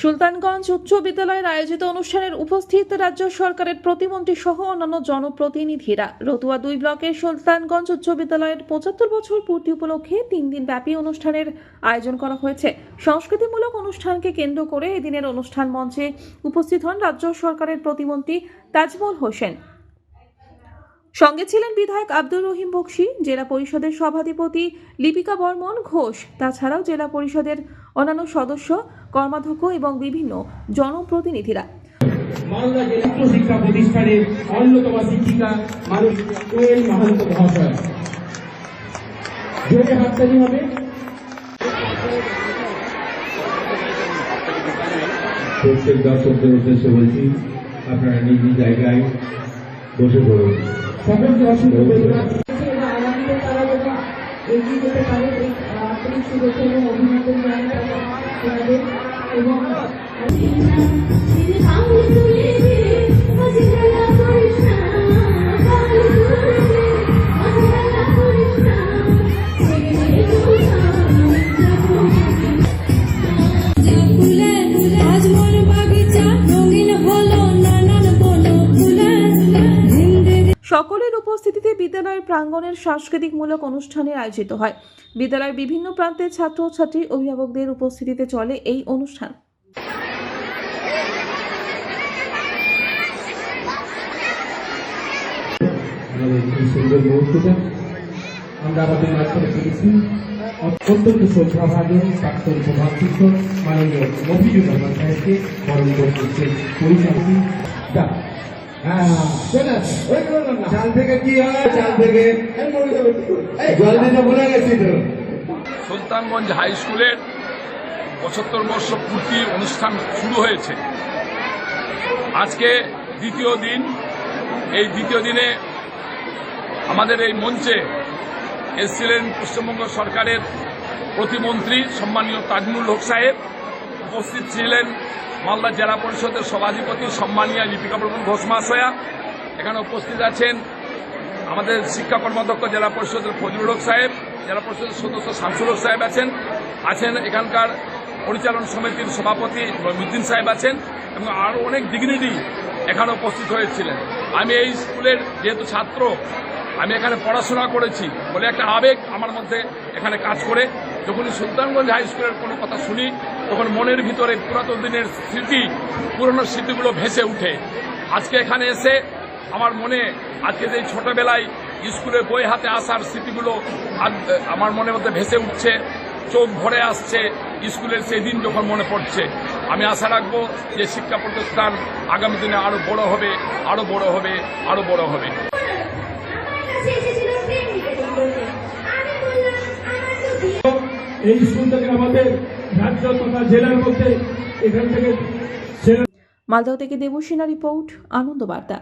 সুলতানগঞ্জ উচ্চ বিদ্যালয়ের আয়োজিত অনুষ্ঠানের উপস্থিত রাজ্য সরকারের প্রতিমন্ত্রী সহ অন্যান্য জনপ্রতিনিধিরা। রতুয়া দুই ব্লকের সুলতানগঞ্জ উচ্চ বিদ্যালয়ের পঁচাত্তর বছর পূর্তি উপলক্ষে তিন দিন ব্যাপী অনুষ্ঠানের আয়োজন করা হয়েছে। সংস্কৃতিমূলক অনুষ্ঠানকে কেন্দ্র করে এদিনের অনুষ্ঠান মঞ্চে উপস্থিত হন রাজ্য সরকারের প্রতিমন্ত্রী তাজমল হোসেন। সঙ্গে ছিলেন বিধায়ক আব্দুর রহিম বক্সি জেলা পরিষদের সভাধিপতি লিপিকা বর্মন ঘোষ তাছাড়াও জেলা পরিষদের অন্যান্য সদস্য কর্মাধ্যক্ষ এবং বিভিন্ন জনপ্রতিনিধিরা। মালদা জেলা উচ্চ শিক্ষা প্রতিষ্ঠানের অন্যতম শিক্ষিকা মানুষ কোয়েল মাহান্ত মহাশয়। জোরে হাততালি হবে। প্রত্যেক দর্শকদের উদ্দেশ্যে বলছি আপনারা নিজ নিজ জায়গায় বসে পড়ুন। সকলকে অসংখ্য ধন্যবাদ এবং আগামীতে তারা যেন এগিয়ে যেতে পারে এই আন্তরিক শুভেচ্ছা এবং অভিনন্দন জানাই তাদের এবং সকলের উপস্থিতিতে বিদ্যালয়ের প্রাঙ্গণের সাংস্কৃতিকমূলক অনুষ্ঠানের আয়োজিত হয়। বিদ্যালয়ের বিভিন্ন প্রান্তের ছাত্রছাত্রী, অভিভাবকদের উপস্থিতিতে চলে এই অনুষ্ঠান। আমরা চাল থেকে কি হয়? চাল থেকে। জল দিতে ভুলে গেছি তো। সুলতানগঞ্জ হাই স্কুলের পঁচাত্তর বর্ষ পূর্তি অনুষ্ঠান শুরু হয়েছে। আজকে দ্বিতীয় দিন। এই দ্বিতীয় দিনে আমাদের এই মঞ্চে এসেছিলেন পশ্চিমবঙ্গ সরকারের প্রতিমন্ত্রী সম্মানীয় তাজমুল হক সাহেব। উপস্থিত ছিলেন মালদা জেলা পরিষদের সভাধিপতি সম্মানীয় লিপিকা বর্মন ঘোষ মহাশয়া। এখানে উপস্থিত আছেন আমাদের শিক্ষা কর্মাধ্যক্ষ জেলা পরিষদের ফজলুল হক সাহেব, জেলা পরিষদের সদস্য শামসুল হক সাহেব আছেন। আছেন এখানকার পরিচালন সমিতির সভাপতি মহিউদ্দিন সাহেব আছেন এবং আরও অনেক ডিগনিটি এখানে উপস্থিত হয়েছিলেন। আমি এই স্কুলের যেহেতু ছাত্র, আমি এখানে পড়াশোনা করেছি বলে একটা আবেগ আমার মধ্যে এখানে কাজ করে। যখনই সুলতানগঞ্জ হাই স্কুলের কোনো কথা শুনি তখন মনের ভিতরে পুরাতন দিনের স্মৃতি পুরনো স্মৃতিগুলো ভেসে উঠে। আজকে এখানে এসে আমার মনে আজকে যে ছোটবেলায় স্কুলে বই হাতে আসার স্মৃতিগুলো আমার মনের মধ্যে ভেসে উঠছে চোখ ভরে আসছে স্কুলের সেই দিন যখন মনে পড়ছে। আমি আশা রাখব যে শিক্ষা প্রতিষ্ঠান আগামী দিনে আরও বড় হবে আরও বড় হবে আরও বড় হবে। এই স্কুল থেকে আমাদের রাজ্য তথা জেলার মধ্যে এখান থেকে মালদহ থেকে দেবসেনা রিপোর্ট আনন্দ বার্তা